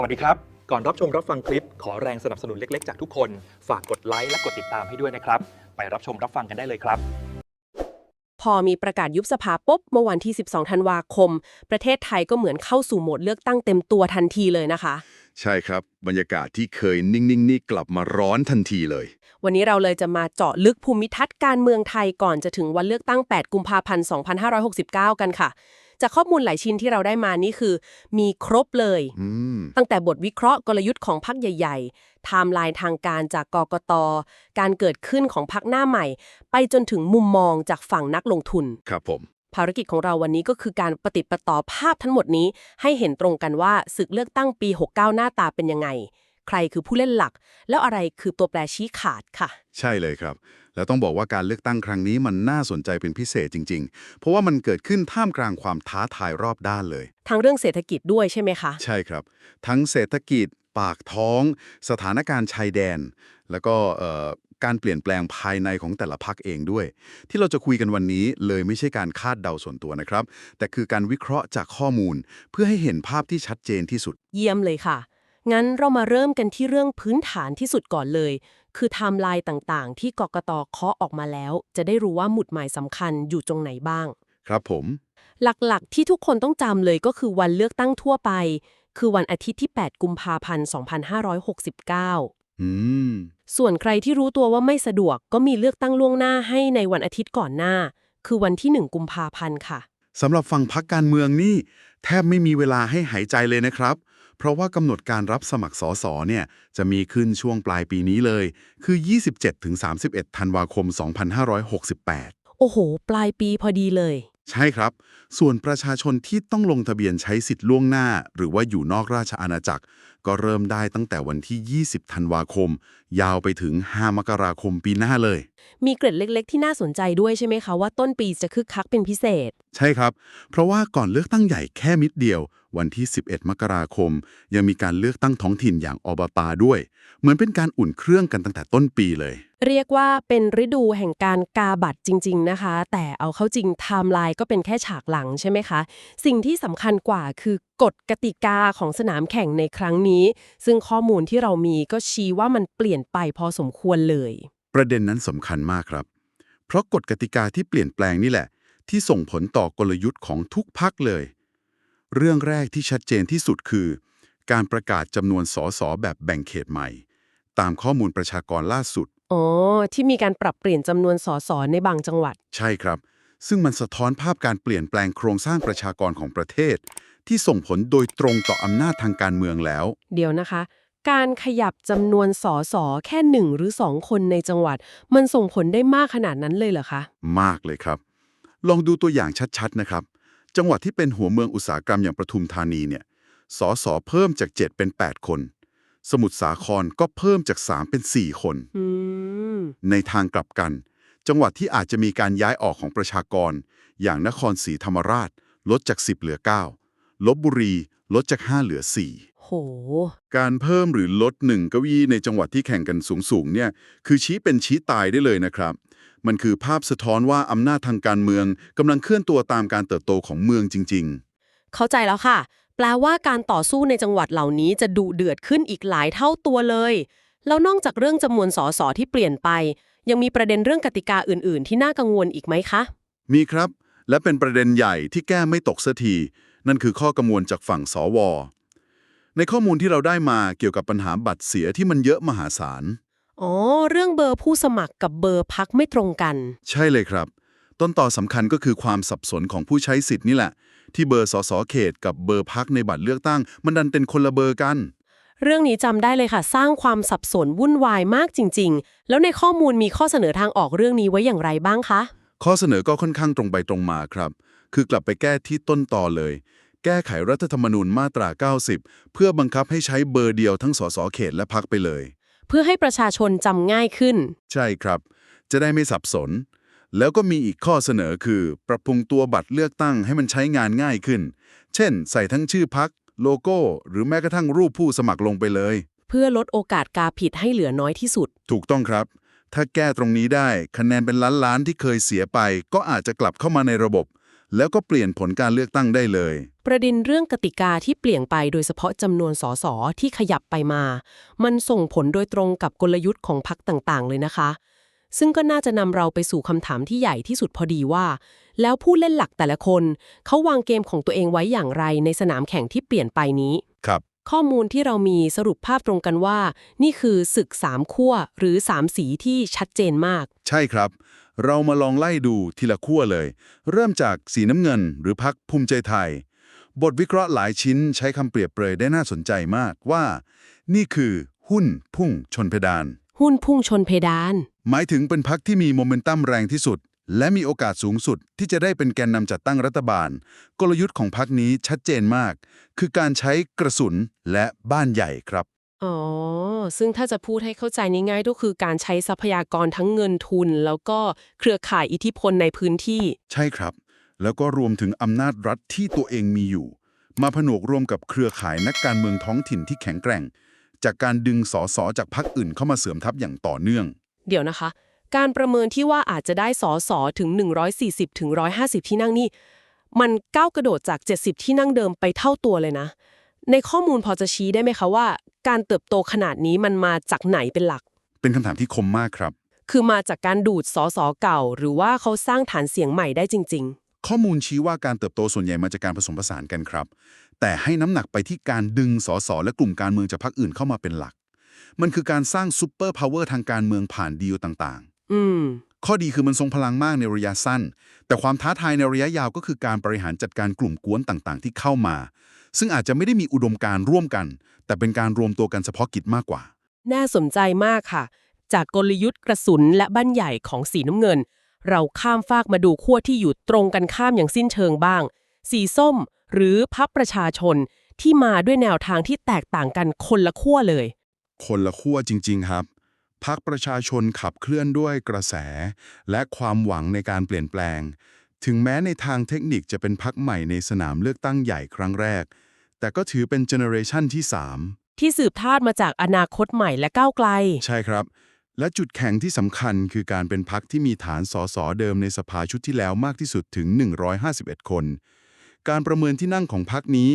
สวัสดีครับ ก่อนรับชมรับฟังคลิป ขอแรงสนับสนุนเล็ก ๆ จากทุกคน ฝากกดไลค์และกดติดตามให้ด้วยนะครับ ไปรับชมรับฟังกันได้เลยครับ พอมีประกาศยุบสภาปุ๊บเมื่อวันที่ 12 ธันวาคม ประเทศไทยก็เหมือนเข้าสู่โหมดเลือกตั้งเต็มตัวทันทีเลยนะคะ ใช่ครับ บรรยากาศที่เคยนิ่งๆนี่กลับมาร้อนทันทีเลย วันนี้เราเลยจะมาเจาะลึกภูมิทัศน์การเมืองไทยก่อนจะถึงวันเลือกตั้ง 8 กุมภาพันธ์ 2569 กันค่ะ จากข้อมูลหลายชิ้นที่เราได้มานี่คือ มีครบเลยอืมตั้งแต่บทวิเคราะห์กลยุทธ์ของพรรคใหญ่ๆไทม์ไลน์ทางการจากกกต การเกิดขึ้นของพรรคหน้าใหม่ ไปจนถึงมุมมองจากฝั่งนักลงทุน ครับผม ภารกิจของเราวันนี้ก็คือการปฏิดประต่อภาพทั้งหมดนี้ ให้เห็นตรงกันว่าศึกเลือกตั้งปี 69 หน้าตาเป็นยังไง ใครคือผู้เล่นหลัก แล้วอะไรคือตัวแปรชี้ขาดค่ะ ใช่เลยครับ แล้วต้องบอกว่าการเลือกตั้งครั้งนี้มันน่าสนใจเป็นพิเศษจริง ๆ เพราะว่ามันเกิดขึ้นท่ามกลางความท้าทายรอบด้านเลย ทั้งเรื่องเศรษฐกิจด้วยใช่ไหมคะ ใช่ครับ ทั้งเศรษฐกิจ ปากท้อง สถานการณ์ชายแดน แล้วก็เอ่อการเปลี่ยนแปลงภายในของแต่ละพักเองด้วย ที่เราจะคุยกันวันนี้เลยไม่ใช่การคาดเดาส่วนตัวนะครับ แต่คือการวิเคราะห์จากข้อมูล เพื่อให้เห็นภาพที่ชัดเจนที่สุด เยี่ยมเลยค่ะ งั้นเรามาเริ่มกันที่เรื่องพื้นฐานที่สุดก่อนเลย คือไทม์ไลน์ต่างๆ ที่กกตเคาะออกมาแล้ว จะได้รู้ว่าหมุดหมายสำคัญอยู่ตรงไหนบ้าง ครับผม หลักๆ ที่ทุกคนต้องจำเลยก็คือวันเลือกตั้งทั่วไป คือวันอาทิตย์ที่ 8 กุมภาพันธ์ 2569 อืม ส่วนใครที่รู้ตัวว่าไม่สะดวก ก็มีเลือกตั้งล่วงหน้าให้ในวันอาทิตย์ก่อนหน้า คือวันที่ 1 กุมภาพันธ์ค่ะสำหรับฝั่งพักการเมืองนี่ แทบไม่มีเวลาให้หายใจเลยนะครับ เพราะว่ากำหนดการรับสมัครสอสอเนี่ยจะมีขึ้นช่วงปลายปีนี้เลย คือ 27-31 ธันวาคม 2568 โอ้โห ปลายปีพอดีเลย ใช่ครับ ส่วนประชาชนที่ต้องลงทะเบียนใช้สิทธิ์ล่วงหน้า หรือว่าอยู่นอกราชอาณาจักร ก็เริ่มได้ตั้งแต่วันที่ 20 ธันวาคม ยาวไปถึง 5 มกราคมปีหน้าเลย มีเกร็ดเล็ก ๆ ที่น่าสนใจด้วยใช่ไหมคะว่าต้นปีจะคึกคักเป็นพิเศษ ใช่ครับ เพราะว่าก่อนเลือกตั้งใหญ่แค่มิดเดียว วันที่ 11 มกราคม ยังมีการเลือกตั้งท้องถิ่นอย่างอบตาด้วย เหมือนเป็นการอุ่นเครื่องกันตั้งแต่ต้นปีเลย เรียกว่าเป็นฤดูแห่งการกาบัตรจริง ๆนะคะ แต่เอาเข้าจริงไทม์ไลน์ก็เป็นแค่ฉากหลังใช่ไหมคะ สิ่งที่สำคัญกว่าคือ กฎกติกาของสนามแข่งในครั้งนี้ ซึ่งข้อมูลที่เรามีก็ชี้ว่ามันเปลี่ยนไปพอสมควรเลย ประเด็นนั้นสำคัญมากครับ เพราะกฎกติกาที่เปลี่ยนแปลงนี่แหละ ที่ส่งผลต่อกลยุทธ์ของทุกพักเลย เรื่องแรกที่ชัดเจนที่สุดคือ การประกาศจำนวนสสแบบแบ่งเขตใหม่ ตามข้อมูลประชากรล่าสุดอ๋อที่มีการปรับเปลี่ยนจำนวนสสในบางจังหวัด ใช่ครับ ซึ่งมันสะท้อนภาพการเปลี่ยนแปลงโครงสร้างประชากรของประเทศ ที่ส่งผลโดยตรงต่ออำนาจทางการเมืองแล้ว เดี๋ยวนะคะ การขยับจำนวนสสแค่หนึ่งหรือสองคนในจังหวัด มันส่งผลได้มากขนาดนั้นเลยเหรอคะ มากเลยครับ ลองดูตัวอย่างชัดๆนะครับ จังหวัดที่เป็นหัวเมืองอุตสาหกรรมอย่างปทุมธานีเนี่ยสสเพิ่มจาก 7 เป็น 8 คน สมุทรสาครก็เพิ่มจาก 3 เป็น 4 คนอืมในทางกลับกัน จังหวัดที่อาจจะมีการย้ายออกของประชากร อย่างนครศรีธรรมราช ลดจาก 10 เหลือ 9 ลบบุรี ลดจาก 5 เหลือ 4 โห การเพิ่มหรือลดหนึ่งเก้าอี้ในจังหวัดที่แข่งกันสูงๆเนี่ยคือชี้เป็นชี้ตายได้เลยนะครับ มันคือภาพสะท้อนว่าอำนาจทางการเมืองกำลังเคลื่อนตัวตามการเติบโตของเมืองจริงเข้าใจแล้วค่ะ แปลว่าการต่อสู้ในจังหวัดเหล่านี้จะดุเดือดขึ้นอีกหลายเท่าตัวเลย แล้วนอกจากเรื่องจำนวนสสที่เปลี่ยนไป ยังมีประเด็นเรื่องกติกาอื่น ๆ ที่น่ากังวลอีกไหมคะๆมีครับ และเป็นประเด็นใหญ่ที่แก้ไม่ตกสักที นั่นคือข้อกังวลจากฝั่งสว ในข้อมูลที่เราได้มาเกี่ยวกับปัญหาบัตรเสียที่มันเยอะมหาศาล อ๋อ เรื่องเบอร์ผู้สมัครกับเบอร์พักไม่ตรงกัน ใช่เลยครับ ต้นต่อสำคัญก็คือความสับสนของผู้ใช้สิทธิ์นี่แหละ ที่เบอร์สสเขต กับเบอร์พักในบัตรเลือกตั้ง มันดันเป็นคนละเบอร์กันเรื่องนี้จำได้เลยค่ะ สร้างความสับสนวุ่นวายมากจริง ๆ แล้วในข้อมูลมีข้อเสนอทางออกเรื่องนี้ไว้อย่างไรบ้างคะ ข้อเสนอก็ค่อนข้างตรงไปตรงมาครับ คือกลับไปแก้ที่ต้นต่อเลย แก้ไขรัฐธรรมนูญมาตรา 90 เพื่อบังคับให้ใช้เบอร์เดียวทั้งสสเขตและพักไปเลย เพื่อให้ประชาชนจำง่ายขึ้น ใช่ครับ จะได้ไม่สับสน แล้วก็มีอีกข้อเสนอคือ ปรับปรุงตัวบัตรเลือกตั้งให้มันใช้งานง่ายขึ้น เช่น ใส่ทั้งชื่อพักโลโก้ หรือแม้กระทั่งรูปผู้สมัครลงไปเลย เพื่อลดโอกาสกาผิดให้เหลือน้อยที่สุด ถูกต้องครับ ถ้าแก้ตรงนี้ได้คะแนนเป็นล้านล้านๆที่เคยเสียไป ก็อาจจะกลับเข้ามาในระบบ แล้วก็เปลี่ยนผลการเลือกตั้งได้เลย ประเด็นเรื่องกติกาที่เปลี่ยนไปโดยเฉพาะจำนวนสสที่ขยับไปมา มันส่งผลโดยตรงกับกลยุทธ์ของพรรคต่างๆ เลยนะคะ ซึ่งก็น่าจะนำเราไปสู่คำถามที่ใหญ่ที่สุดพอดีว่า แล้วผู้เล่นหลักแต่ละคนเขาวางเกมของตัวเองไว้อย่างไรในสนามแข่งที่เปลี่ยนไปนี้ ครับ ข้อมูลที่เรามีสรุปภาพตรงกันว่า นี่คือศึกสามขั้วหรือสามสีที่ชัดเจนมาก ใช่ครับ เรามาลองไล่ดูทีละขั้วเลย เริ่มจากสีน้ำเงินหรือพักภูมิใจไทย บทวิเคราะห์หลายชิ้นใช้คำเปรียบเปรยได้น่าสนใจมากว่า นี่คือหุ้นพุ่งชนเพดาน หุ้นพุ่งชนเพดาน หมายถึงเป็นพักที่มีโมเมนตัมแรงที่สุด และมีโอกาสสูงสุดที่จะได้เป็นแกนนำจัดตั้งรัฐบาล กลยุทธ์ของพักนี้ชัดเจนมาก คือการใช้กระสุนและบ้านใหญ่ครับ อ๋อ ซึ่งถ้าจะพูดให้เข้าใจง่ายๆก็คือการใช้ทรัพยากรทั้งเงินทุน แล้วก็เครือข่ายอิทธิพลในพื้นที่ ใช่ครับ แล้วก็รวมถึงอำนาจรัฐที่ตัวเองมีอยู่ มาผนวกรวมกับเครือข่ายนักการเมืองท้องถิ่นที่แข็งแกร่ง จากการดึงสอสอจากพรรคอื่นเข้ามาเสริมทัพอย่างต่อเนื่อง เดี๋ยวนะคะ การประเมินที่ว่าอาจจะได้สอสอถึง 140ถึง150 ที่นั่งนี่ มันก้าวกระโดดจาก 70 ที่นั่งเดิมไปเท่าตัวเลยนะ ในข้อมูลพอจะชี้ได้ไหมคะว่า การเติบโตขนาดนี้มันมาจากไหนเป็นหลัก เป็นคำถามที่คมมากครับ คือมาจากการดูดสอสอเก่า หรือว่าเขาสร้างฐานเสียงใหม่ได้จริงข้อมูลชี้ว่าการเติบโตส่วนใหญ่มาจากการผสมผสานกันครับ แต่ให้น้ำหนักไปที่การดึงสสและกลุ่มการเมืองจากพรรคอื่นเข้ามาเป็นหลัก มันคือการสร้างซูเปอร์พาวเวอร์ทางการเมืองผ่านดีลต่างๆ อืมๆข้อดีคือมันทรงพลังมากในระยะสั้น แต่ความท้าทายในระยะยาวก็คือการบริหารจัดการกลุ่มกวนต่างๆ ที่เข้ามา ซึ่งอาจจะไม่ได้มีอุดมการณ์ร่วมกัน แต่เป็นการรวมตัวกันเฉพาะกิจมากกว่า น่าสนใจมากค่ะ จากกลยุทธ์กระสุนและบ้านใหญ่ของสีน้ำเงิน เราข้ามฟากมาดูขั้วที่อยู่ตรงกันข้ามอย่างสิ้นเชิงบ้าง สีส้ม หรือพับประชาชนที่มาด้วยแนวทางที่แตกต่างกันคนละขั้วเลย คนละขั้วจริง ๆ ครับพักประชาชนขับเคลื่อนด้วยกระแส และความหวังในการเปลี่ยนแปลง ถึงแม้ในทางเทคนิคจะเป็นพักใหม่ในสนามเลือกตั้งใหญ่ครั้งแรก แต่ก็ถือเป็นเจเนอเรชันที่ที่สืบทอดมาจากอนาคตใหม่และก้าวไกล3ใช่ครับ และจุดแข็งที่สำคัญคือการเป็นพักที่มีฐานสสเดิมในสภาชุดที่แล้วมากที่สุดถึง 151 คน การประเมินที่นั่งของพักนี้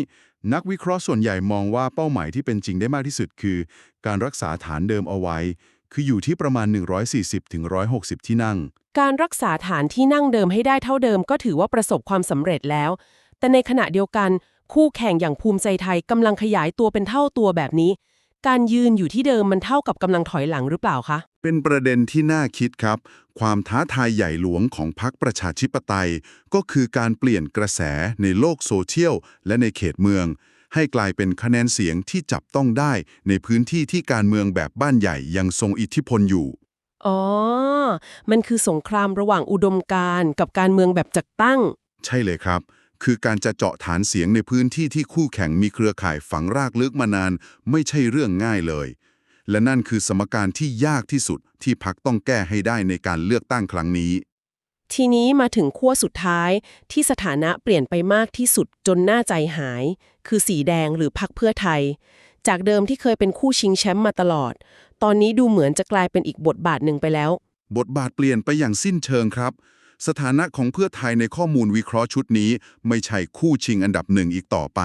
นักวิเคราะห์ส่วนใหญ่มองว่าเป้าหมายที่เป็นจริงได้มากที่สุดคือ การรักษาฐานเดิมเอาไว้ คืออยู่ที่ประมาณ 140-160 ที่นั่ง การรักษาฐานที่นั่งเดิมให้ได้เท่าเดิมก็ถือว่าประสบความสำเร็จแล้ว แต่ในขณะเดียวกัน คู่แข่งอย่างภูมิใจไทยกำลังขยายตัวเป็นเท่าตัวแบบนี้ การยืนอยู่ที่เดิมมันเท่ากับกำลังถอยหลังหรือเปล่าคะ เป็นประเด็นที่น่าคิดครับ ความท้าทายใหญ่หลวงของพรรคประชาธิปไตย ก็คือการเปลี่ยนกระแสในโลกโซเชียลและในเขตเมือง ให้กลายเป็นคะแนนเสียงที่จับต้องได้ ในพื้นที่ที่การเมืองแบบบ้านใหญ่ยังทรงอิทธิพลอยู่ อ๋อ มันคือสงครามระหว่างอุดมการณ์กับการเมืองแบบจัดตั้ง ใช่เลยครับ คือการจะเจาะฐานเสียงในพื้นที่ที่คู่แข่งมีเครือข่ายฝังรากลึกมานาน ไม่ใช่เรื่องง่ายเลย และนั่นคือสมการที่ยากที่สุดที่พรรคต้องแก้ให้ได้ในการเลือกตั้งครั้งนี้ ทีนี้มาถึงขั้วสุดท้ายที่สถานะเปลี่ยนไปมากที่สุดจนน่าใจหาย คือสีแดงหรือพักเพื่อไทย จากเดิมที่เคยเป็นคู่ชิงแชมป์มาตลอด ตอนนี้ดูเหมือนจะกลายเป็นอีกบทบาทหนึ่งไปแล้ว บทบาทเปลี่ยนไปอย่างสิ้นเชิงครับ สถานะของเพื่อไทยในข้อมูลวิเคราะห์ชุดนี้ ไม่ใช่คู่ชิงอันดับหนึ่งอีกต่อไป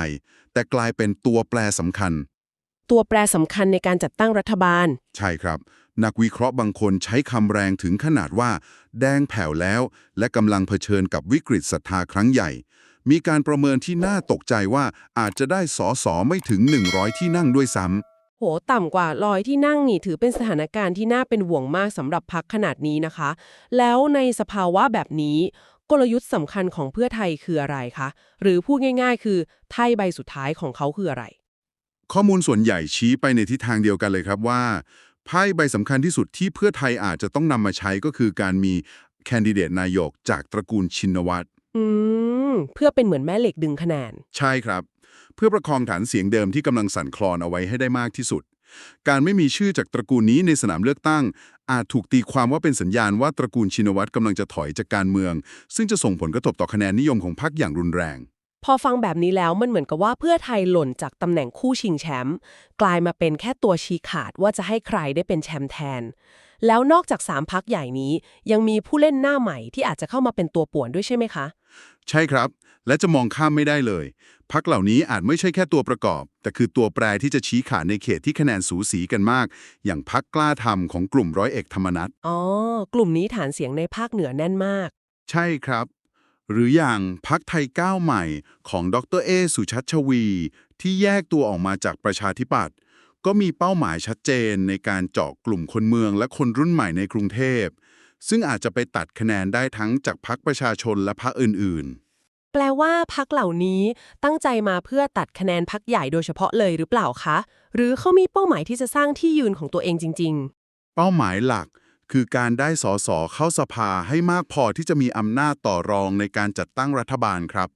แต่กลายเป็นตัวแปรสำคัญ ตัวแปรสำคัญในการจัดตั้งรัฐบาล ใช่ครับ นักวิเคราะห์บางคนใช้คำแรงถึงขนาดว่า แดงแผ่วแล้ว และกำลังเผชิญกับวิกฤตศรัทธาครั้งใหญ่ มีการประเมินที่น่าตกใจว่าอาจจะได้สอสอไม่ถึง 100 ที่นั่งด้วยซ้ำโหต่ำกว่าร้อยที่นั่งนี่ถือเป็นสถานการณ์ที่น่าเป็นห่วงมากสำหรับพักขนาดนี้นะคะ แล้วในสภาวะแบบนี้ กลยุทธ์สำคัญของเพื่อไทยคืออะไรคะ หรือพูดง่าย ๆ คือไพ่ใบสุดท้ายของเขาคืออะไร ข้อมูลส่วนใหญ่ชี้ไปในทิศทางเดียวกันเลยครับว่า ไพ่ใบสำคัญที่สุดที่เพื่อไทยอาจจะต้องนำมาใช้ก็คือการมีแคนดิเดตนายกจากตระกูลชินวัตรอืม เพื่อเป็นเหมือนแม่เหล็กดึงคะแนน ใช่ครับ เพื่อประคองฐานเสียงเดิมที่กำลังสั่นคลอนเอาไว้ให้ได้มากที่สุด การไม่มีชื่อจากตระกูลนี้ในสนามเลือกตั้ง อาจถูกตีความว่าเป็นสัญญาณว่าตระกูลชินวัตรกำลังจะถอยจากการเมือง ซึ่งจะส่งผลกระทบต่อคะแนนนิยมของพรรคอย่างรุนแรง พอฟังแบบนี้แล้วมันเหมือนกับว่าเพื่อไทยหล่นจากตำแหน่งคู่ชิงแชมป์กลายมาเป็นแค่ตัวชี้ขาดว่าจะให้ใครได้เป็นแชมป์แทน แล้วนอกจากสามพักใหญ่นี้ยังมีผู้เล่นหน้าใหม่ที่อาจจะเข้ามาเป็นตัวป่วนด้วยใช่ไหมคะ ใช่ครับ และจะมองข้ามไม่ได้เลย พักเหล่านี้อาจไม่ใช่แค่ตัวประกอบ แต่คือตัวแปรที่จะชี้ขาดในเขตที่คะแนนสูสีกันมาก อย่างพักกล้าทำของกลุ่มร้อยเอกธรรมนัฐอ๋อกลุ่มนี้ฐานเสียงในภาคเหนือแน่นมาก ใช่ครับ หรืออย่างพักไทยก้าวใหม่ของดรเอสุชัชวี ที่แยกตัวออกมาจากประชาธิปัตย์ก็มีเป้าหมายชัดเจนในการเจาะกลุ่มคนเมืองและคนรุ่นใหม่ในกรุงเทพ ซึ่งอาจจะไปตัดคะแนนได้ทั้งจากพักประชาชนและพักอื่นแปลว่าพักเหล่านี้ตั้งใจมาเพื่อตัดคะแนนพักใหญ่โดยเฉพาะเลยหรือเปล่าคะ หรือเขามีเป้าหมายที่จะสร้างที่ยืนของตัวเองจริง ๆ เป้าหมายหลัก คือการได้สสเข้าสภาให้มากพอที่จะมีอำนาจต่อรองในการจัดตั้งรัฐบาลครับ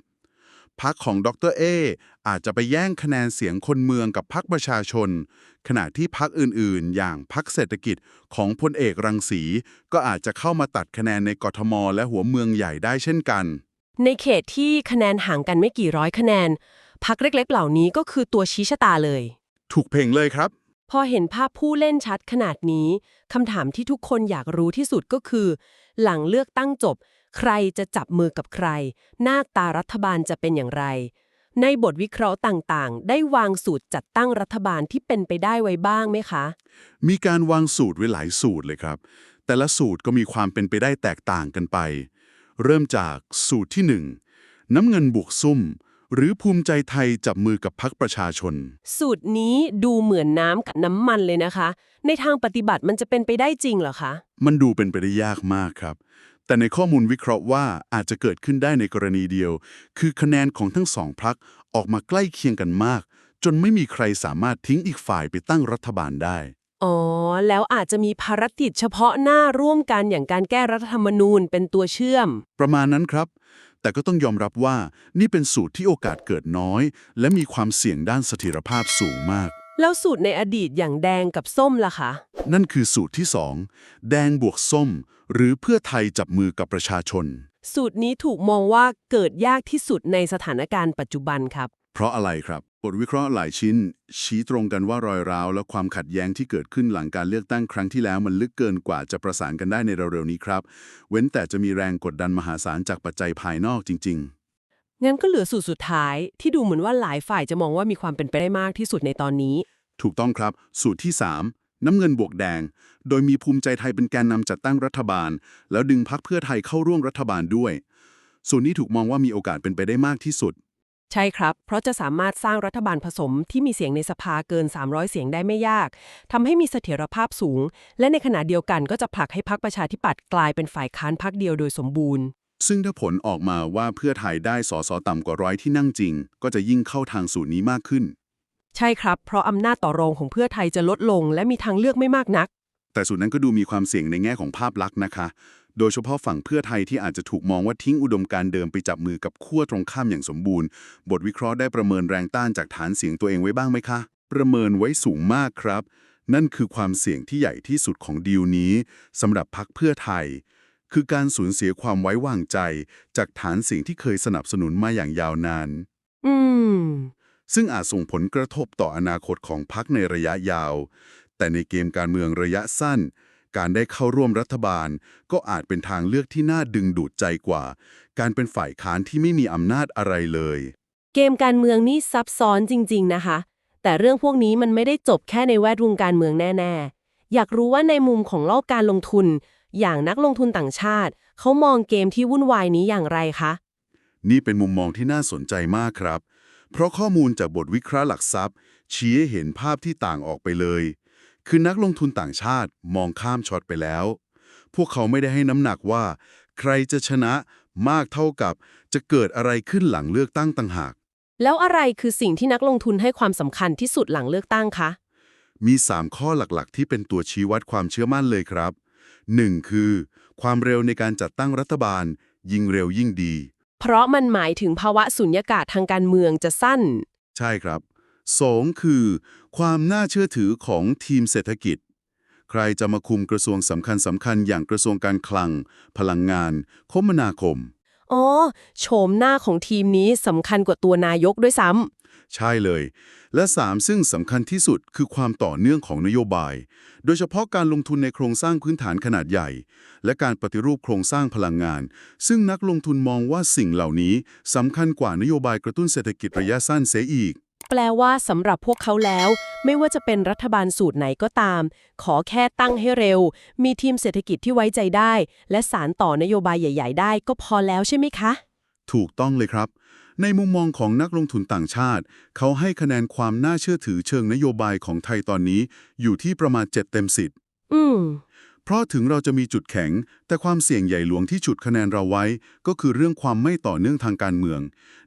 พักของดรเออาจจะไปแย่งคะแนนเสียงคนเมืองกับพักประชาชน ขณะที่พักอื่นๆ อย่างพักเศรษฐกิจของพลเอกรังสี ก็อาจจะเข้ามาตัดคะแนนในกทม และหัวเมืองใหญ่ได้เช่นกันๆในเขตที่คะแนนห่างกันไม่กี่ร้อยคะแนนพักเล็กๆ เหล่านี้ก็คือตัวชี้ชะตาเลย ถูกเพ่งเลยครับ พอเห็นภาพผู้เล่นชัดขนาดนี้คำถามที่ทุกคนอยากรู้ที่สุดก็คือ หลังเลือกตั้งจบ ใครจะจับมือกับใคร หน้าตารัฐบาลจะเป็นอย่างไร ในบทวิเคราะห์ต่างๆ ได้วางสูตรจัดตั้งรัฐบาลที่เป็นไปได้ไว้บ้างไหมคะ มีการวางสูตรไว้หลายสูตรเลยครับ แต่ละสูตรก็มีความเป็นไปได้แตกต่างกันไป เริ่มจากสูตรที่ 1 น้ำเงินบวกซุ่ม หรือภูมิใจไทยจับมือกับพรรคประชาชน สูตรนี้ดูเหมือนน้ำกับน้ำมันเลยนะคะ ในทางปฏิบัติมันจะเป็นไปได้จริงเหรอคะ มันดูเป็นไปได้ยากมากครับ แต่ในข้อมูลวิเคราะห์ว่าอาจจะเกิดขึ้นได้ในกรณีเดียว คือคะแนนของทั้งสองพรรคออกมาใกล้เคียงกันมาก จนไม่มีใครสามารถทิ้งอีกฝ่ายไปตั้งรัฐบาลได้ อ๋อ แล้วอาจจะมีภารกิจเฉพาะหน้าร่วมกันอย่างการแก้รัฐธรรมนูญเป็นตัวเชื่อม ประมาณนั้นครับ แต่ก็ต้องยอมรับว่านี่เป็นสูตรที่โอกาสเกิดน้อย และมีความเสี่ยงด้านเสถียรภาพสูงมาก แล้วสูตรในอดีตอย่างแดงกับส้มล่ะคะ นั่นคือสูตรที่ 2 แดงบวกส้ม หรือเพื่อไทยจับมือกับประชาชน สูตรนี้ถูกมองว่าเกิดยากที่สุดในสถานการณ์ปัจจุบันครับ เพราะอะไรครับ บทวิเคราะห์หลายชิ้น ชี้ตรงกันว่ารอยร้าวและความขัดแย้งที่เกิดขึ้นหลังการเลือกตั้งครั้งที่แล้วมันลึกเกินกว่าจะประสานกันได้ในเร็วๆนี้ครับ เว้นแต่จะมีแรงกดดันมหาศาลจากปัจจัยภายนอกจริงงั้นก็เหลือสูตรสุดท้ายที่ดูเหมือนว่าหลายฝ่ายจะมองว่ามีความเป็นไปได้มากที่สุดในตอนนี้ๆถูกต้องครับ สูตรที่ 3 น้ำเงินบวกแดง โดยมีภูมิใจไทยเป็นแกนนำจัดตั้งรัฐบาล แล้วดึงพักเพื่อไทยเข้าร่วมรัฐบาลด้วย ส่วนนี้ถูกมองว่ามีโอกาสเป็นไปได้มากที่สุด ใช่ครับ เพราะจะสามารถสร้างรัฐบาลผสมที่มีเสียงในสภาเกิน 300 เสียงได้ไม่ยากทำให้มีเสถียรภาพสูง และในขณะเดียวกันก็จะผลักให้พักประชาธิปัตย์กลายเป็นฝ่ายค้านพักเดียวโดยสมบูรณ์ ซึ่งถ้าผลออกมาว่าเพื่อไทยได้สอสอต่ำกว่าร้อยที่นั่งจริง ก็จะยิ่งเข้าทางสูตรนี้มากขึ้น ใช่ครับ เพราะอำนาจต่อรองของเพื่อไทยจะลดลง และมีทางเลือกไม่มากนัก แต่สูตรนั้นก็ดูมีความเสี่ยงในแง่ของภาพลักษณ์นะคะ โดยเฉพาะฝั่งเพื่อไทยที่อาจจะถูกมองว่าทิ้งอุดมการณ์เดิมไปจับมือกับขั้วตรงข้ามอย่างสมบูรณ์ บทวิเคราะห์ได้ประเมินแรงต้านจากฐานเสียงตัวเองไว้บ้างไหมคะ ประเมินไว้สูงมากครับ นั่นคือความเสี่ยงที่ใหญ่ที่สุดของดีลนี้สำหรับพักเพื่อไทย คือการสูญเสียความไว้วางใจ จากฐานเสียงที่เคยสนับสนุนมาอย่างยาวนาน อืม ซึ่งอาจส่งผลกระทบต่ออนาคตของพรรคในระยะยาว แต่ในเกมการเมืองระยะสั้น การได้เข้าร่วมรัฐบาล ก็อาจเป็นทางเลือกที่น่าดึงดูดใจกว่า การเป็นฝ่ายค้านที่ไม่มีอำนาจอะไรเลย เกมการเมืองนี่ซับซ้อนจริง ๆ นะคะ แต่เรื่องพวกนี้มันไม่ได้จบแค่ในแวดวงการเมืองแน่ ๆ อยากรู้ว่าในมุมของโลกการลงทุน อย่างนักลงทุนต่างชาติ เขามองเกมที่วุ่นวายนี้อย่างไรคะนี่เป็นมุมมองที่น่าสนใจมากครับ เพราะข้อมูลจากบทวิเคราะห์หลักทรัพย์ชี้ให้เห็นภาพที่ต่างออกไปเลย คือนักลงทุนต่างชาติมองข้ามช็อตไปแล้ว พวกเขาไม่ได้ให้น้ำหนักว่า ใครจะชนะมากเท่ากับจะเกิดอะไรขึ้นหลังเลือกตั้งต่างหาก แล้วอะไรคือสิ่งที่นักลงทุนให้ความสำคัญที่สุดหลังเลือกตั้งคะ มี 3 ข้อหลักๆ ที่เป็นตัวชี้วัดความเชื่อมั่นเลยครับ 1. คือ ความเร็วในการจัดตั้งรัฐบาล ยิ่งเร็วยิ่งดี เพราะมันหมายถึงภาวะสุญญากาศทางการเมืองจะสั้น ใช่ครับ 2. คือ ความน่าเชื่อถือของทีมเศรษฐกิจ ใครจะมาคุมกระทรวงสำคัญสำคัญอย่างกระทรวงการคลัง พลังงาน คมนาคม อ๋อ โฉมหน้าของทีมนี้สำคัญกว่าตัวนายกด้วยซ้ใช่เลย และ 3 ซึ่งสำคัญที่สุดคือความต่อเนื่องของนโยบาย โดยเฉพาะการลงทุนในโครงสร้างพื้นฐานขนาดใหญ่ และการปฏิรูปโครงสร้างพลังงาน ซึ่งนักลงทุนมองว่าสิ่งเหล่านี้สำคัญกว่านโยบายกระตุ้นเศรษฐกิจระยะสั้นเสียอีก แปลว่าสำหรับพวกเขาแล้ว ไม่ว่าจะเป็นรัฐบาลสูตรไหนก็ตาม ขอแค่ตั้งให้เร็ว มีทีมเศรษฐกิจที่ไว้ใจได้ และสารต่อนโยบายใหญ่ ๆ ได้ก็พอแล้วใช่ไหมคะ ถูกต้องเลยครับ ในมุมมองของนักลงทุนต่างชาติ เขาให้คะแนนความน่าเชื่อถือเชิงนโยบายของไทยตอนนี้ อยู่ที่ประมาณ 7 เต็ม10อืมเพราะถึงเราจะมีจุดแข็ง แต่ความเสี่ยงใหญ่หลวงที่ฉุดคะแนนเราไว้ ก็คือเรื่องความไม่ต่อเนื่องทางการเมือง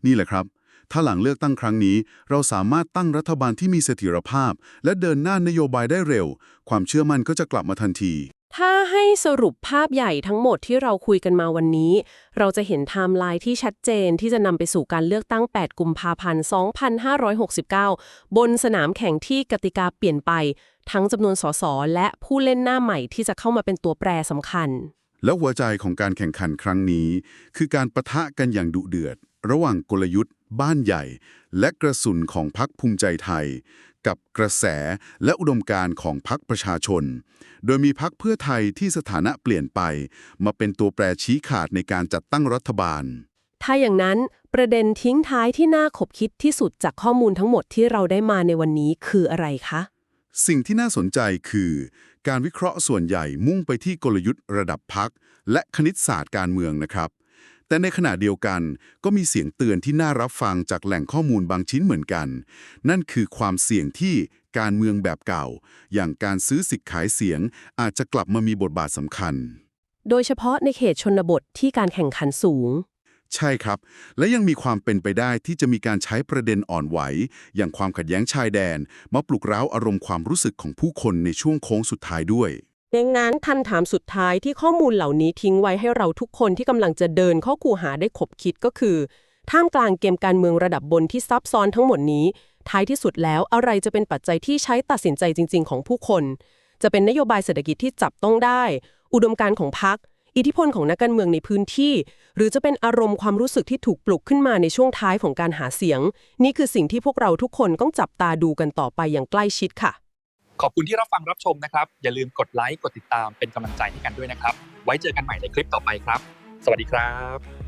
นี่แหละครับ ถ้าหลังเลือกตั้งครั้งนี้ เราสามารถตั้งรัฐบาลที่มีเสถียรภาพ และเดินหน้านโยบายได้เร็ว ความเชื่อมั่นก็จะกลับมาทันที ถ้าให้สรุปภาพใหญ่ทั้งหมดที่เราคุยกันมาวันนี้ เราจะเห็นไทม์ไลน์ที่ชัดเจนที่จะนำไปสู่การเลือกตั้ง 8 กุมภาพันธ์ 2569 บนสนามแข่งที่กติกาเปลี่ยนไป ทั้งจำนวนสสและผู้เล่นหน้าใหม่ที่จะเข้ามาเป็นตัวแปรสำคัญแล้วหัวใจของการแข่งขันครั้งนี้ คือการประทะกันอย่างดุเดือด ระหว่างกลยุทธ์ บ้านใหญ่ และกระสุนของพรรคภูมิใจไทย กับกระแสและอุดมการณ์ของพรรคประชาชน โดยมีพรรคเพื่อไทยที่สถานะเปลี่ยนไป มาเป็นตัวแปรชี้ขาดในการจัดตั้งรัฐบาล ถ้าอย่างนั้นประเด็นทิ้งท้ายที่น่าขบคิดที่สุดจากข้อมูลทั้งหมดที่เราได้มาในวันนี้คืออะไรคะ สิ่งที่น่าสนใจคือ การวิเคราะห์ส่วนใหญ่มุ่งไปที่กลยุทธ์ระดับพักและคณิตศาสตร์การเมืองนะครับ แต่ในขณะเดียวกันก็มีเสียงเตือนที่น่ารับฟังจากแหล่งข้อมูลบางชิ้นเหมือนกัน นั่นคือความเสี่ยงที่การเมืองแบบเก่า อย่างการซื้อสิทธิ์ขายเสียงอาจจะกลับมามีบทบาทสำคัญ โดยเฉพาะในเขตชนบทที่การแข่งขันสูง ใช่ครับ และยังมีความเป็นไปได้ที่จะมีการใช้ประเด็นอ่อนไหว อย่างความขัดแย้งชายแดน มาปลุกเร้าอารมณ์ความรู้สึกของผู้คนในช่วงโค้งสุดท้ายด้วย ดังนั้นทันถามสุดท้ายที่ข้อมูลเหล่านี้ทิ้งไว้ให้เราทุกคนที่กำลังจะเดินเข้าคูหาได้ขบคิดก็คือ ท่ามกลางเกมการเมืองระดับบนที่ซับซ้อนทั้งหมดนี้ ท้ายที่สุดแล้วอะไรจะเป็นปัจจัยที่ใช้ตัดสินใจจริง ๆ ของผู้คน จะเป็นนโยบายเศรษฐกิจที่จับต้องได้ อุดมการณ์ของพรรคอิทธิพลของนักการเมืองในพื้นที่ หรือจะเป็นอารมณ์ความรู้สึกที่ถูกปลุกขึ้นมาในช่วงท้ายของการหาเสียง นี่คือสิ่งที่พวกเราทุกคนต้องจับตาดูกันต่อไปอย่างใกล้ชิดค่ะ ขอบคุณที่รับฟังรับชมนะครับ อย่าลืมกดไลค์กดติดตามเป็นกำลังใจให้กันด้วยนะครับ ไว้เจอกันใหม่ในคลิปต่อไปครับ สวัสดีครับ